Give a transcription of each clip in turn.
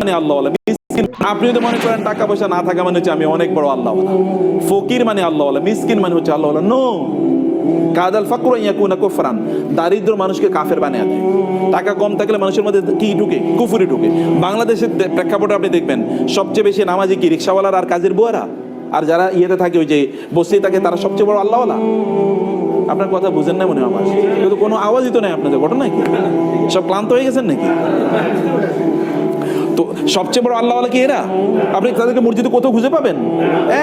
মানে আল্লাহ মিসকিন, আপনি যদি মনে করেন টাকা পয়সা না থাকা মানে হচ্ছে আমি অনেক বড় আল্লাহ ফকির মানে আল্লাহ মিসকিন মানে হচ্ছে আল্লাহ নো। কাদাল ফাকুর ইয়াকুনা কুফরান। দারিদ্র মানুষকে কাফের বানিয়ে দেয়। টাকা কম থাকলে মানুষের মধ্যে কি ঢুকে? কুফুরি ঢুকে। বাংলাদেশের প্রেক্ষাপটে আপনি দেখবেন, সবচেয়ে বেশি নামাজি কি, রিক্সাওয়ালার আর কাজের বুয়ারা আর যারা ইয়েতে থাকে ওই যে বসে থাকে, তারা সবচেয়ে বড় আল্লাহওয়ালা আপনার কথা বুঝেন না মনে হয় আমার। কিন্তু কোনো আওয়াজই তো নাই আপনাদের, ঘটনা কি? সব ক্লান্ত হয়ে গেছেন নাকি? তো সবচেয়ে বড় আল্লাহওয়ালা কি এরা? আপনি তাদেরকে মসজিদে কোথাও খুঁজে পাবেন?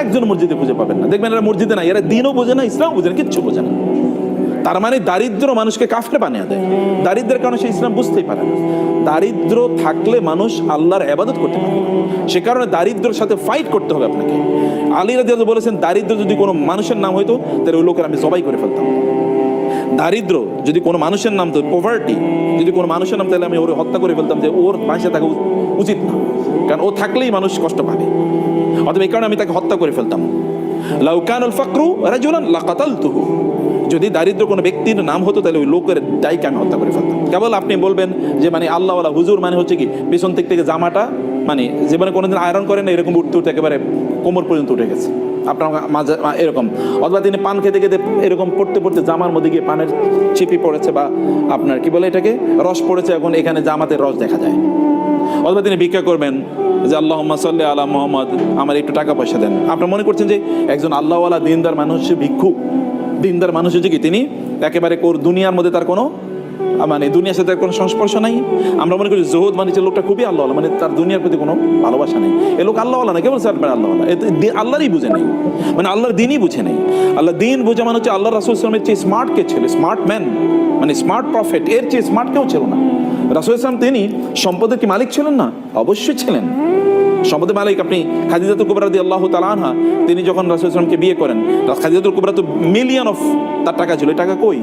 একজন মসজিদে খুঁজে পাবেন না। দেখবেন এরা মসজিদে না এরা দিনও বোঝে না ইসলাম বোঝে না, কিচ্ছু বোঝে না। তার মানে দারিদ্র মানুষকে কাফরে বানিয়ে দেয়। দারিদ্রের কারণে সে ইসলাম বুঝতেই পারে না। দারিদ্র থাকলে মানুষ আল্লাহর আবাদত করতে পারে সে কারণে দারিদ্রের সাথে ফাইট করতে হবে আপনাকে। আলী রাজি বলেছেন, দারিদ্র যদি কোনো মানুষের নাম হইতো, তাহলে ওই লোকের আমি সবাই করে ফেলতাম। দারিদ্র, যদি কোনো মানুষের নাম তো পোভার্টি যদি কোনো মানুষের নাম তাহলে আমি ওর হত্যা করে ফেলতাম যে ওর বাসে থাকা উচিত না। কারণ ও থাকলেই মানুষ কষ্ট পাবে। অথবা এই কারণে আমি তাকে হত্যা করে ফেলতাম। লাউকানুল ফাকরু রাজুলান লাকাতালতুহু। যদি দারিদ্র কোনো ব্যক্তির নাম হতো, তাহলে ওই লোকের দায়কে আমি হত্যা করে ফেলতাম। কেবল আপনি বলবেন যে মানে আল্লাহওয়ালা হুজুর মানে হচ্ছে কি, পিছন দিক থেকে জামাটা মানে জীবনে কোনোদিন আয়রন করেন না, এরকম উঠতে উঠতে একেবারে কোমর পর্যন্ত উঠে গেছে। আপনার মাঝে এরকম। অথবা তিনি পান খেতে খেতে এরকম পড়তে পড়তে জামার মধ্যে গিয়ে পানের চিপি পড়েছে বা আপনার কি বলে এটাকে, রস পড়েছে, এখন এখানে জামাতে রস দেখা যায়। অথবা তিনি ভিক্ষা করবেন যে আল্লাহ সাল্লি আলা মোহাম্মদ, আমার একটু টাকা পয়সা দেন। আপনার মনে করছেন যে একজন আল্লাহওয়ালা দিনদার মানুষ ভিক্ষু? দিনদার মানুষ হচ্ছে কি তিনি একেবারে কোর দুনিয়ার মধ্যে তার কোনো মানে দুনিয়ার সাথে কোনো সংস্পর্শ নাই? আমরা মনে করি জোহদ মানে যে লোকটা খুবই আল্লাহ মানে তার দুনিয়ার প্রতি কোনো ভালোবাসা নেই। এ লোক আল্লাহওয়ালা না, কেবল স্যার তো দি- আল্লাহরই বুঝে নেই। মানে আল্লাহর দিনই বুঝে নেই। আল্লাহ দিন বুঝে মানে হচ্ছে আল্লাহ রাসুল ইসলামের চেয়ে স্মার্ট কে ছিল স্মার্ট ম্যান মানে স্মার্ট প্রফেট এর চেয়ে স্মার্ট কেউ ছিল না। রাসুল ইসলাম তিনি সম্পদের কি মালিক ছিলেন না? অবশ্যই ছিলেন। সম্পদের মালিক আপনি খাদিজাতুল কুবরা দিয়ে আল্লাহ তালানহা তিনি যখন রাসুল ইসলামকে বিয়ে করেন, খাদিজাতুল কুবরা তো মিলিয়ন অফ তার টাকা ছিল। টাকা কই?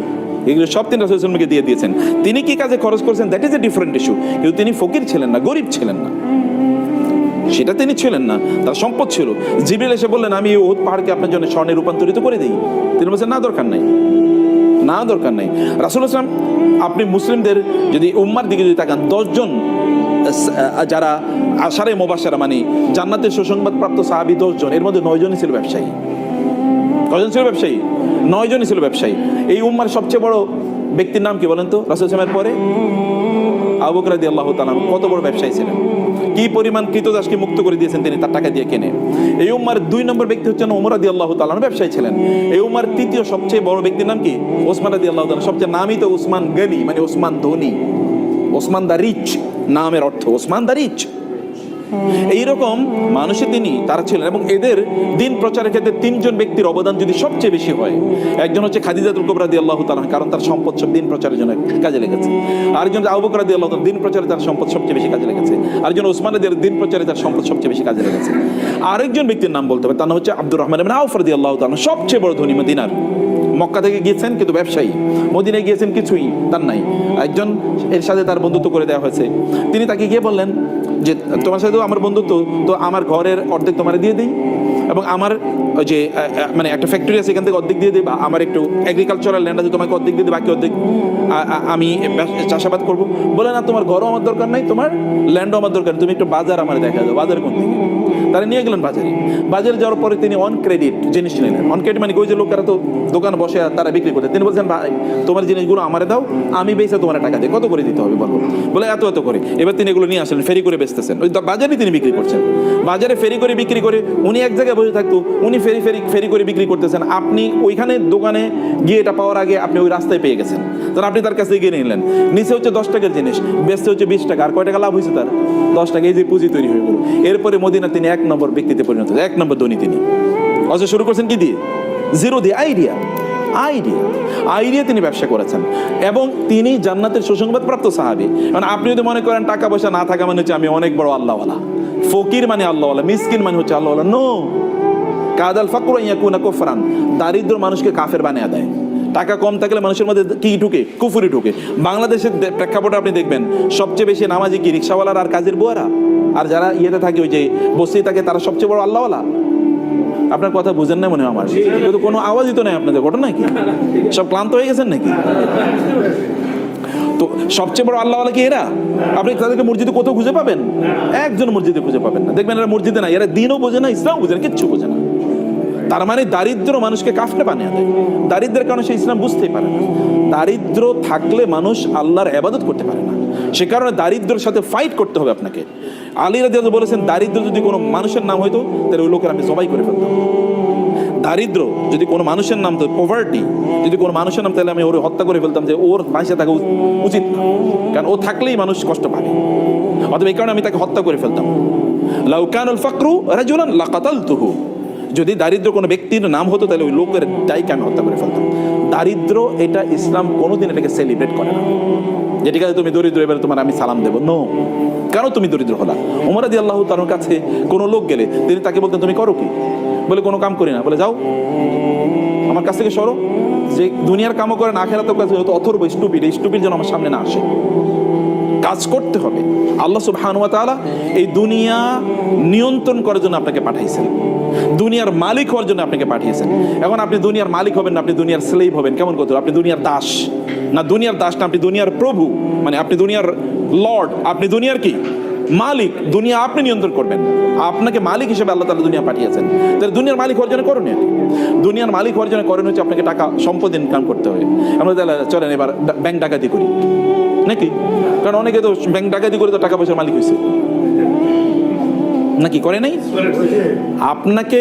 এগুলো সব তিনি রাসুল ইসলামকে দিয়ে দিয়েছেন। তিনি কি কাজে খরচ করেছেন? That is a different issue কিন্তু তিনি ফকির ছিলেন না, গরিব ছিলেন না। সেটা তিনি ছিলেন না, তার সম্পদ ছিল। জিবিল এসে বললেন, আমি ওদ পাহাড়কে আপনার জন্য স্বর্ণে রূপান্তরিত করে দিই। তিনি বলছেন, না, দরকার নাই। না, দরকার নাই। রাসুল ইসলাম আপনি মুসলিমদের যদি উম্মার দিকে যদি তাকান দশজন যারা আশারে মোবাসারা মানে জান্নাতের সুসংবাদ প্রাপ্ত সাহাবি দশজন, এর মধ্যে নয়জনই ছিল ব্যবসায়ী। কজন ছিল ব্যবসায়ী? নয়জনই ছিল ব্যবসায়ী। এই উম্মার সবচেয়ে বড় ব্যক্তির নাম কি বলেন তো? রাসুল ইসলামের পরে? আবু বকর রাদিয়াল্লাহু তাআলা কত বড় ব্যবসায়ী ছিলেন? কি পরিমাণ কৃতদাসকে মুক্ত করে দিয়েছেন তিনি তার টাকা দিয়ে কেনে? এই উম্মার দুই নম্বর ব্যক্তি হচ্ছেন ওমর আল্লাহ তাআলা ব্যবসায়ী ছিলেন। এই উম্মার তৃতীয় সবচেয়ে বড় ব্যক্তির নাম কি? ওসমান রাদিয়াল্লাহু তাআলা সবচেয়ে নামই তো ওসমান গনি মানে ওসমান ধনী। ওসমান দা রিচ নামের অর্থ ওসমান দা রিচ। এইরকম মানুষে তিনি, তারা ছিলেন এবং এদের দিন প্রচারের ক্ষেত্রে তিনজন ব্যক্তির অবদান যদি সবচেয়ে বেশি হয়, একজন হচ্ছে খাদিজাতুল কোবরা আল্লাহ তালা কারণ তার সম্পদ সব দিন প্রচারের জন্য কাজে লেগেছে। আরেকজন আবু বকর আল্লাহ দিন প্রচারে তার সম্পদ সবচেয়ে বেশি কাজে লেগেছে। আরেকজন ওসমান দিয়ে দিন প্রচারে তার সম্পদ সবচেয়ে বেশি কাজে লেগেছে। আরেকজন ব্যক্তির নাম বলতে হবে, তার নাম হচ্ছে আব্দুর রহমান আউফ রাদিয়াল্লাহু তাআলা সবচেয়ে বড় ধনী মদিনার। মক্কা থেকে গিয়েছেন কিন্তু ব্যবসায়ী, মদিনায় গিয়েছেন কিছুই তার নাই। একজন এর সাথে তার বন্ধুত্ব করে দেওয়া হয়েছে। তিনি তাকে গিয়ে বললেন যে তোমার সাথে আমার বন্ধুত্ব তো আমার ঘরের অর্ধেক তোমার দিয়ে দিই। এবং আমার যে মানে একটা ফ্যাক্টরি আছে এখান থেকে অর্ধেক দিয়ে দিই আমার একটু এগ্রিকালচারাল ল্যান্ড আছে, তোমাকে অর্ধেক দিয়ে দিই বাকি অর্ধেক আমি চাষাবাদ করব। বলে না, তোমার ঘরও আমার দরকার নাই, তোমার ল্যান্ডও আমার দরকার তুমি একটু বাজার আমার দেখা দাও, বাজার কোন দিকে? তারা নিয়ে গেলেন বাজারে। বাজারে যাওয়ার পরে তিনি অন ক্রেডিট জিনিস নিলেন। অন ক্রেডিট মানে ওই যে লোকেরা তো দোকানে বসে তারা বিক্রি করতে তিনি বলছেন, ভাই, তোমার জিনিসগুলো আমারে দাও, আমি বেচে তোমার টাকা দিই। কত করে দিতে হবে? বলো। বলে, এত এত করে। এবার তিনি এগুলো নিয়ে আসলেন, ফেরি করে বেচতেছেন। ওই বাজারে তিনি বিক্রি করছেন। বাজারে ফেরি করে বিক্রি করে উনি এক জায়গায় বসে থাকতো, উনি ফেরি ফেরি ফেরি করে বিক্রি করতেছেন। আপনি ওইখানে দোকানে গিয়ে এটা পাওয়ার আগে আপনি ওই রাস্তায় পেয়ে গেছেন। তাহলে আপনি তার কাছে গিয়ে নিলেন। নিচে হচ্ছে দশ টাকার জিনিস, বেচতে হচ্ছে বিশ টাকা। আর কয় টাকা লাভ হয়েছে তার? দশ টাকা, এই যে পুঁজি তৈরি হয়ে গেল। এরপরে মদিনা তিনি এক নম্বর ব্যক্তিতে পরিণত এক নম্বর ধনী তিনি। অথচ শুরু করছেন কি দিয়ে? জিরো দিয়ে আইডিয়া আইডিয়া আইডিয়া তিনি ব্যবসা করেছেন। এবং তিনি জান্নাতের সুসংবাদ প্রাপ্ত সাহাবি। মানে আপনি যদি মনে করেন টাকা পয়সা না থাকা মানে হচ্ছে আমি অনেক বড় আল্লাহওয়ালা। ফকির মানে আল্লাহওয়ালা, মিসকিন মানে হচ্ছে আল্লাহওয়ালা। নো কাদাল ফাকুর ইয়াকুনা কুফরান। দারিদ্র মানুষকে কাফের বানিয়ে দেয়। টাকা কম থাকলে মানুষের মধ্যে কি ঢুকে? কুফুরি ঢুকে। বাংলাদেশের প্রেক্ষাপটে আপনি দেখবেন, সবচেয়ে বেশি নামাজি কি, রিক্সাওয়ালার আর কাজের বুয়ারা? আর যারা ইয়েতে থাকে ওই যে বসেই থাকে, তারা সবচেয়ে বড় আল্লাহওয়ালা। আপনার কথা বুঝেন না মনে হয় আমার। কিন্তু কোনো আওয়াজই তো নেই আপনাদের, ঘটনা কি? সব ক্লান্ত হয়ে গেছেন নাকি? তো সবচেয়ে বড় আল্লাহ কি এরা? আপনি তাদেরকে মসজিদে কোথাও খুঁজে পাবেন? একজন মসজিদে খুঁজে পাবেন না। দেখবেন এরা মসজিদে না এরা দিনও বোঝে না ইসলাম বোঝে না, কিচ্ছু বোঝে না। তার মানে দারিদ্র মানুষকে কাফরে বানিয়ে দেয়। দারিদ্রের কারণে সে ইসলাম বুঝতেই পারে না। দারিদ্র থাকলে মানুষ আল্লাহর এবাদত করতে পারে না। সে কারণে দারিদ্রের সাথে ফাইট করতে হবে আপনাকে। আলী রাজি বলেছেন, দারিদ্র যদি কোনো মানুষের নাম হইতো, তাহলে ওই লোকের আমি সবাই করে ফেলতাম। দারিদ্র যদি কোনো মানুষের নাম তো পভার্টি যদি কোনো মানুষের নাম, তাহলে আমি ওর হত্যা করে ফেলতাম যে ওর বাঁচে থাকা উচিত না। কারণ ও থাকলেই মানুষ কষ্ট পাবে। অথবা এই কারণে আমি তাকে হত্যা করে ফেলতাম। লাউকানুল ফাকরু রাজুলান লাকাতালতুহু। যদি দারিদ্র কোনো ব্যক্তির নাম হতো, তাহলে ওই লোকের দায়কে আমি হত্যা করে ফেলতাম। দারিদ্র এটা ইসলাম কোনোদিন এটাকে সেলিব্রেট করে না। যে ঠিক আছে, তুমি দরিদ্র, এবারে তোমার আমি সালাম দেবো। নো কেন তুমি দরিদ্র হলা? ওমর আদি আল্লাহ তার কাছে কোনো লোক গেলে তিনি তাকে বলতেন, তুমি করো কি? বলে, কোনো কাম করি না। বলে, যাও। আমার কাছ থেকে সরো। যে দুনিয়ার কামও করে না খেলা তো কাছে অথর্ব স্টুপিড, এই স্টুপিড যেন আমার সামনে না আসে। কাজ করতে হবে। আল্লাহ সুবহানুয়া তাআলা এই দুনিয়া নিয়ন্ত্রণ করার জন্য আপনাকে পাঠাইছেন। দুনিয়ার মালিক হওয়ার জন্য আপনাকে পাঠিয়েছেন। এখন আপনি দুনিয়ার মালিক হবেন না, আপনি দুনিয়ার স্লেভ হবেন। কেমন করতে আপনি দুনিয়ার দাস। না, দুনিয়ার দাস না, আপনি দুনিয়ার প্রভু। মানে আপনি দুনিয়ার লর্ড আপনি দুনিয়ার কি? মালিক। দুনিয়া আপনি নিয়ন্ত্রণ করবেন। আপনাকে মালিক হিসেবে আল্লাহ তাআলা দুনিয়া পাঠিয়েছেন। তাহলে দুনিয়ার মালিক হওয়ার জন্য করণীয় দুনিয়ার মালিক হওয়ার জন্য করণীয় হচ্ছে আপনাকে টাকা, সম্পদ ইনকাম করতে হবে। আমরা তাহলে চলেন এবার ব্যাংক ডাকাতি করি। নাকি? কারণ অনেকে তো ব্যাংক ডাকাতি করে তো টাকা পয়সার মালিক হয়েছে। নাকি করে নাই? আপনাকে